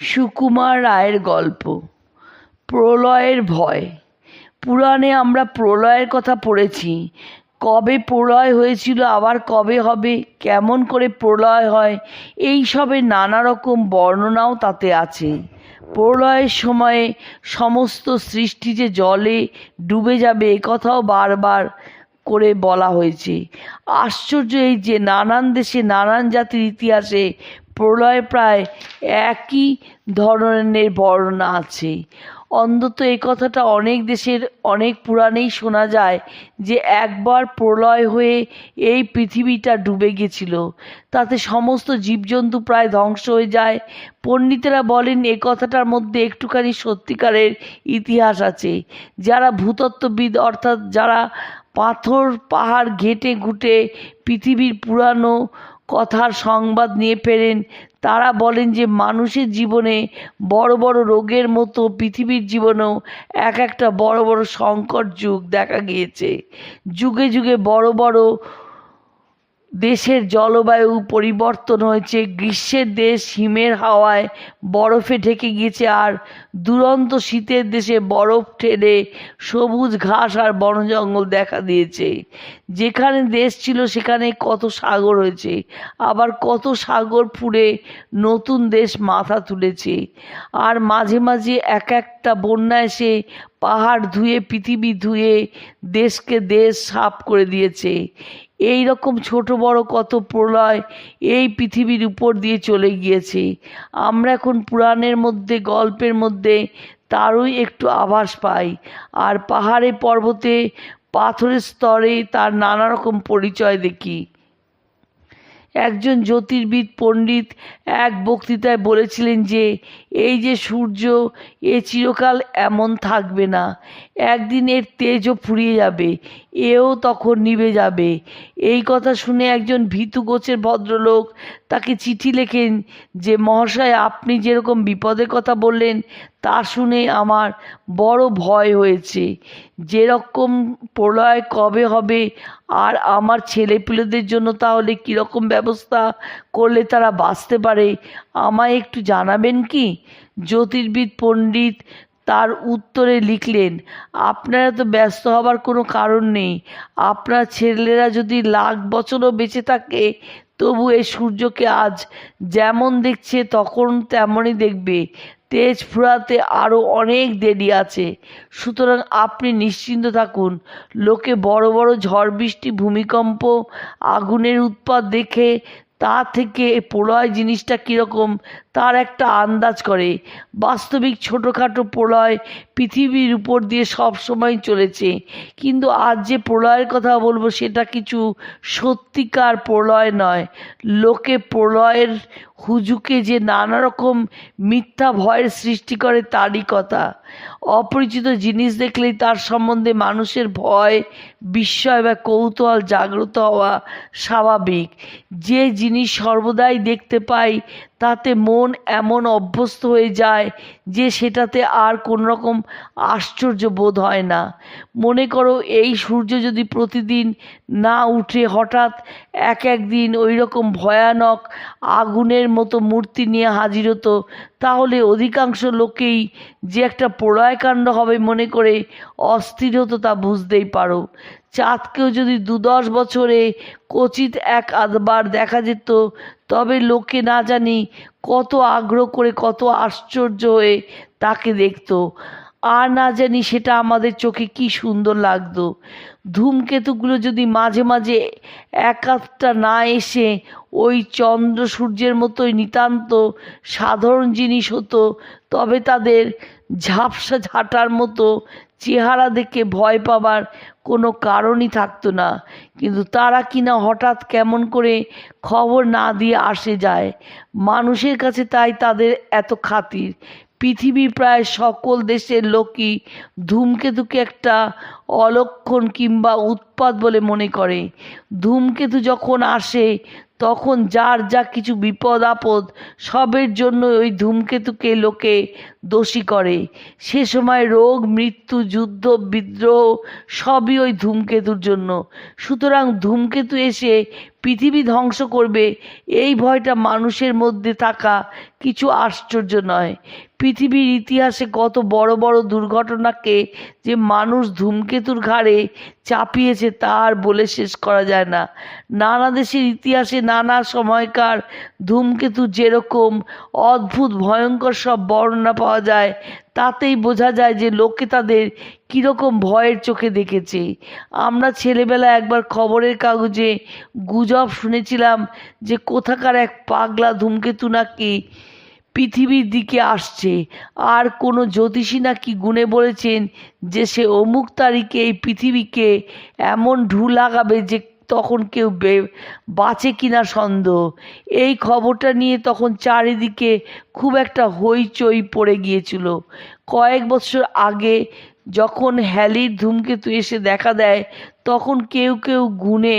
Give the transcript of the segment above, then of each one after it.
সুকুমার রায়ের গল্প। প্রলয়ের ভয়। পুরাণে আমরা প্রলয়ের কথা পড়েছি। কবে প্রলয় হয়েছিল, আবার কবে হবে, কেমন করে প্রলয় হয়, এই সবের নানা রকম বর্ণনাও তাতে আছে। প্রলয়ের সময়ে সমস্ত সৃষ্টি যে জলে ডুবে যাবে, এ কথাও বারবার করে বলা হয়েছে। আশ্চর্য এই যে নানান দেশে নানান জাতির ইতিহাসে প্রলয় প্রায় একই ধরনের বর্ণনা আছে। অন্তত এই কথাটা অনেক দেশের, অনেক পুরাণেই শোনা যায় যে একবার প্রলয় হয়ে এই পৃথিবীটা ডুবে গেছিল। তাতে সমস্ত জীবজন্তু প্রায় ধ্বংস হয়ে যায়। পণ্ডিতেরা বলেন এ কথাটার মধ্যে একটুখানি সত্যিকারের ইতিহাস আছে। যারা ভূতত্ত্ববিদ, অর্থাৎ যারা পাথর, পাহাড় ঘেঁটে ঘুঁটে পৃথিবীর পুরানো কথার সংবাদ নিয়ে ফেরেন তারা বলেন যে, মানুষের জীবনে বড় বড় রোগের মতো পৃথিবীর জীবনেও এক একটা বড় বড় সংকট যুগ দেখা গিয়েছে। যুগে যুগে বড় বড় দেশের জলবায়ু পরিবর্তন হয়েছে, গ্রীষ্মের দেশ হিমের হাওয়ায় বরফে ঢেকে গিয়েছে, আর দুরন্ত শীতের দেশে বরফ ঠেলে সবুজ ঘাস আর বন জঙ্গল দেখা দিয়েছে। যেখানে দেশ ছিল, সেখানে কত সাগর হয়েছে, আবার কত সাগর ফুঁড়ে নতুন দেশ মাথা তুলেছে। আর মাঝে মাঝে এক একটা বন্যা এসে পাহাড় ধুয়ে, পৃথিবী ধুয়ে দেশকে দেশ সাফ করে দিয়েছে। এই রকম ছোট বড় কত প্রলয় এই পৃথিবীর উপর দিয়ে চলে গিয়েছে। আমরা এখন পুরাণের মধ্যে, গল্পের মধ্যে তারই একটু আভাস পাই। আর পাহাড়ে পর্বতে, পাথরের স্তরে তার নানা রকম পরিচয় দেখি। একজন জ্যোতির্বিদ পণ্ডিত এক বক্তৃতায় বলেছিলেন যে, এই যে সূর্য, এ চিরকাল এমন থাকবে না। একদিন এর তেজও ফুরিয়ে যাবে, এও তখন নিভে যাবে। এই কথা শুনে একজন ভীতু গোছের ভদ্রলোক তাকে চিঠি লেখেন যে, মহাশয়, আপনি যেরকম বিপদের কথা বললেন, তা শুনে আমার বড় ভয় হয়েছে। যেরকম প্রলয় কবে হবে আর আমার ছেলেপিলেদের জন্য তাহলে কীরকম ব্যবস্থা করলে তারা বাঁচতে পারে, আমায় একটু জানাবেন কি? জ্যোতির্বিদ পণ্ডিত তার উত্তরে লিখলেন, আপনারা তো ব্যস্ত হবার কোনো কারণ নেই। আপনার ছেলেরা যদি লাখ বছরও বেঁচে থাকে তবু এই সূর্যকে আজ যেমন দেখছে তখন তেমনই দেখবে। তেজ ফুরাতে আরও অনেক দেরি আছে। সুতরাং আপনি নিশ্চিন্ত থাকুন, লোকে বড় বড় ঝড় বৃষ্টি, ভূমিকম্প, আগুনের উৎপাত দেখে তা থেকে প্রলয় জিনিসটা কীরকম তার একটা আন্দাজ করে। বাস্তবিক ছোটোখাটো প্রলয় পৃথিবীর উপর দিয়ে সব সময় চলেছে। কিন্তু আজ যে প্রলয়ের কথা বলব, সেটা কিছু সত্যিকার প্রলয় নয়। লোকে প্রলয়ের হুজুকে যে নানা রকম মিথ্যা ভয়ের সৃষ্টি করে, তারই কথা। অপরিচিত জিনিস দেখলেই তার সম্বন্ধে মানুষের ভয়, বিস্ময় বা কৌতূহল জাগ্রত হওয়া স্বাভাবিক। যে জিনিস সর্বদাই দেখতে পাই তাতে মন এমন অভ্যস্ত হয়ে যায় যে সেটাতে আর কোন রকম আশ্চর্য বোধ হয় না। মনে করো এই সূর্য যদি প্রতিদিন না উঠে হঠাৎ এক এক দিন ওই রকম ভয়ানক আগুনের মতো মূর্তি নিয়ে হাজির হতো। তাহলে অধিকাংশ লোকেই যে একটা প্রলয়কাণ্ড হবে মনে করে অস্থির হতো তা বুঝতেই পারো। চাঁদকেও যদি দু দশ বছরে কচিত এক আধবার দেখা যেত, তবে লোকে না জানি কত আগ্রহ করে কত আশ্চর্য হয়ে তাকে দেখতো। আর না জানি সেটা আমাদের চোখে কি সুন্দর লাগতো। ধূমকেতুগুলো যদি মাঝে মাঝে এক আধটা না এসে ওই চন্দ্র সূর্যের মতোই নিতান্ত সাধারণ জিনিস হতো, তবে তাদের ঝাপসা ঝাঁটার মতো চেহারা দেখে ভয় পাবার কোনো কারণই থাকতো না। কিন্তু তারা কিনা হঠাৎ কেমন করে খবর না দিয়ে আসে যায়। মানুষের কাছে তাই তাদের এত খাতির। পৃথিবীর প্রায় সকল দেশের লোকই ধূমকেতুকে একটা অলক্ষণ কিংবা উৎপাত বলে মনে করে। ধূমকেতু যখন আসে, তখন যার যা কিছু বিপদ আপদ, সবের জন্য ওই ধূমকেতুকে লোকে দোষী করে। সে সময় রোগ, মৃত্যু, যুদ্ধ, বিদ্রোহ সবই ওই ধূমকেতুর জন্য। সুতরাং ধূমকেতু এসে পৃথিবী ধ্বংস করবে, এই ভয়টা মানুষের মধ্যে থাকা কিছু আশ্চর্য নয়। পৃথিবীর ইতিহাসে কত বড় বড় দুর্ঘটনাকে যে মানুষ ধূমকেতুর ঘাড়ে চাপিয়েছে তা আর বলে শেষ করা যায় না। নানা দেশের ইতিহাসে নানা সময়কার ধূমকেতু যেরকম অদ্ভুত, ভয়ঙ্কর সব বর্ণনা পাওয়া যায়, তাতেই বোঝা যায় যে লোকে তাদের কীরকম ভয়ের চোখে দেখেছে। আমরা ছেলেবেলা একবার খবরের কাগজে গুজব শুনেছিলাম যে কোথাকার এক পাগলা ধূমকেতু নাকি পৃথিবীর দিকে আসছে। আর কোনো জ্যোতিষী নাকি গুণে বলেছেন যে সে অমুক তারিখে এই পৃথিবীকে এমন ঢু লাগাবে যে তখন কেউ বাঁচে কিনা সন্দেহ। এই খবরটা নিয়ে তখন চারিদিকে খুব একটা হইচই পড়ে গিয়েছিল। কয়েক বছর আগে যখন হ্যালির ধূমকেতু এসে দেখা দেয়, তখন কেউ কেউ গুনে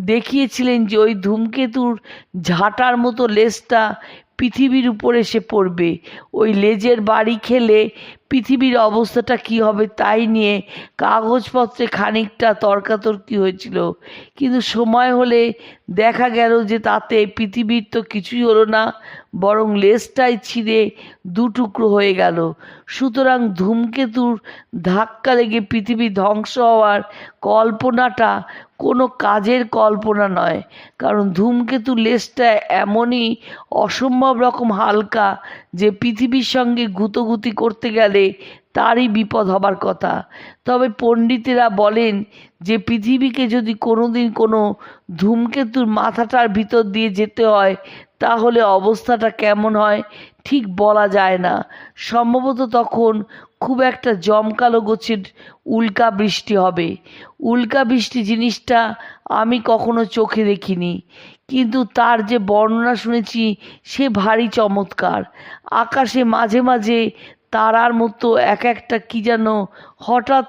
দেখিয়েছিলেন যে ওই ধূমকেতুর ঝাঁটার মতো লেজটা পৃথিবীর উপর এসে পড়বে। ওই লেজের বাড়ি খেলে পৃথিবীর অবস্থাটা কী হবে তাই নিয়ে কাগজপত্রে খানিকটা তর্কাতর্কি হয়েছিল। কিন্তু সময় হলে দেখা গেল যে তাতে পৃথিবীর তো কিছুই হলো না, বরং লেজটাই ছিঁড়ে দু টুকরো হয়ে গেল। সুতরাং ধূমকেতুর ধাক্কা লেগে পৃথিবী ধ্বংস হওয়ার কল্পনাটা কোনো কাজের কল্পনা নয়, কারণ ধূমকেতু লেজটা এমনই অসম্ভব রকম হালকা যে পৃথিবীর সঙ্গে গুতোগুতি করতে গেলে তারই বিপদ হবার কথা। তবে পণ্ডিতেরা বলেন যে, পৃথিবীকে যদি কোনোদিন কোনো ধূমকেতুর মাথাটার ভিতর দিয়ে যেতে হয়, তাহলে অবস্থাটা কেমন হয় ঠিক বলা যায় না। সম্ভবত তখন খুব একটা জমকালো গোছের উল্কা বৃষ্টি হবে। উল্কা বৃষ্টি জিনিসটা আমি কখনো চোখে দেখিনি, কিন্তু তার যে বর্ণনা শুনেছি সে ভারী চমৎকার। আকাশে মাঝে মাঝে তারার মতো এক একটা কি যেন হঠাৎ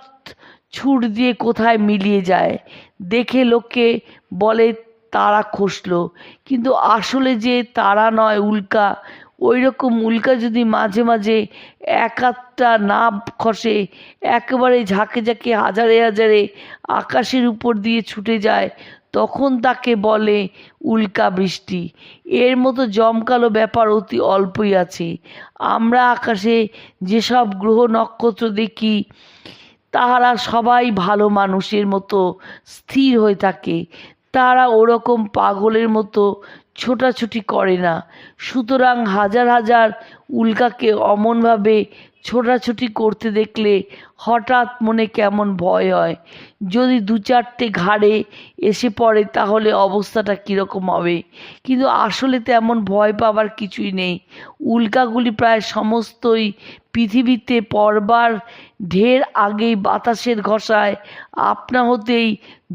ছুট দিয়ে কোথায় মিলিয়ে যায়। দেখে লোককে বলে, তারা খসলো। কিন্তু আসলে যে তারা নয় উল্কা ওই রকম উল্কা যদি মাঝে মাঝে এক আধটা না খসে, একেবারে ঝাঁকে ঝাঁকে হাজারে হাজারে আকাশের উপর দিয়ে ছুটে যায় তখন তাকে বলে, উল্কা বৃষ্টি, এর মতো জমকালো ব্যাপার অতি অল্পই আছে। আমরা আকাশে যেসব গ্রহ নক্ষত্র দেখি, তাহারা সবাই ভালো মানুষের মতো স্থির হয়ে থাকে। তারা ওরকম পাগলের মতো ছোটাছুটি করে না। সুতরাং হাজার হাজার উল্কাকে অমনভাবে ছোটাছুটি করতে দেখলে হঠাৎ মনে কেমন ভয় হয়। যদি দু চারটে ঘাড়ে এসে পড়ে তাহলে অবস্থাটা কীরকম হবে? কিন্তু আসলে তেমন ভয় পাবার কিছুই নেই। উল্কাগুলি প্রায় সমস্তই পৃথিবীতে পড়বার ঢের আগেই বাতাসের ঘষায় আপনা হতেই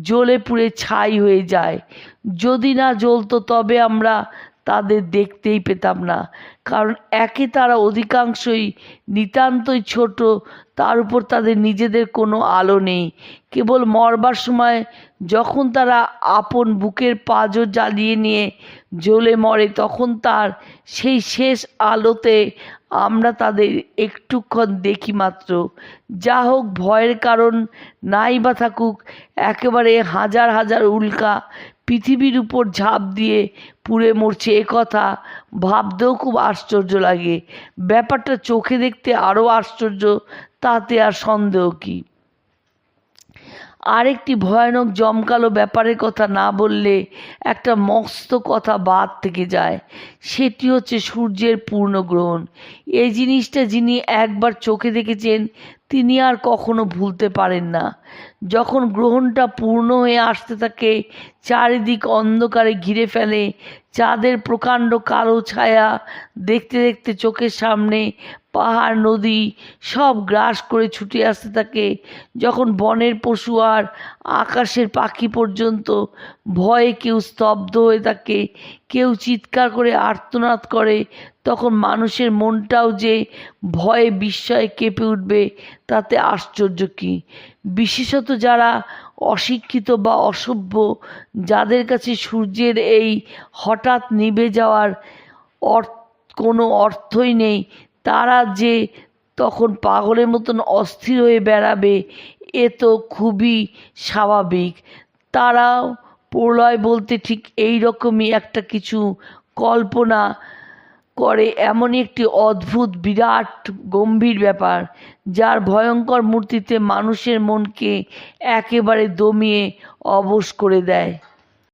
জ্বলে পুড়ে ছাই হয়ে যায়। যদি না জ্বলতো তবে আমরা তাদের দেখতেই পেতাম না। কারণ একে তারা অধিকাংশই নিতান্তই ছোট, তার উপর তাদের নিজেদের কোনো আলো নেই। কেবল মরবার সময় যখন তারা আপন বুকের পাঁজর জ্বালিয়ে নিয়ে জ্বলে মরে, তখন তার সেই শেষ আলোতে আমরা তাদের একটুক্ষণ দেখি মাত্র। যা হোক ভয়ের কারণ, নাই বা থাকুক, একেবারে হাজার হাজার উল্কা পৃথিবীর উপর ঝাঁপ দিয়ে পুড়ে মরছে এ কথা ভাবতেও খুব আশ্চর্য লাগে। ব্যাপারটা চোখে দেখতে আরও আশ্চর্য, তাতে আর সন্দেহ কী? আরেকটি ভয়ানক জমকালো ব্যাপারের কথা না বললে একটা মস্ত কথা বাদ থেকে যায়। সেটি হচ্ছে সূর্যের পূর্ণগ্রহণ এই জিনিসটা যিনি একবার চোখে দেখেছেন তিনি আর কখনো ভুলতে পারেন না। যখন গ্রহণটা পূর্ণ হয়ে আসতে থাকে, চারিদিক অন্ধকারে ঘিরে ফেলে, চাঁদের প্রকাণ্ড কালো ছায়া দেখতে দেখতে চোখের সামনে পাহাড়, নদী সব গ্রাস করে ছুটে আসতে থাকে যখন বনের পশু আর আকাশের পাখি পর্যন্ত ভয়ে কেউ স্তব্ধ হয়ে থাকে কেউ চিৎকার করে আর্তনাদ করে, তখন মানুষের মনটাও যে ভয়ে বিস্ময়ে কেঁপে উঠবে, তাতে আশ্চর্য কী? বিশেষত যারা অশিক্ষিত বা অসভ্য, যাদের কাছে সূর্যের এই হঠাৎ নিভে যাওয়ার অর্থ কোনো অর্থই নেই তারা যে তখন পাগলের মতন অস্থির হয়ে বেড়াবে, এ তো খুবই স্বাভাবিক। তারাও প্রলয় বলতে ঠিক এই রকমই একটা কিছু কল্পনা করে, এমনই একটি অদ্ভুত, বিরাট, গম্ভীর ব্যাপার, যার ভয়ঙ্কর মূর্তিতে মানুষের মনকে একেবারে দমিয়ে অবশ করে দেয়।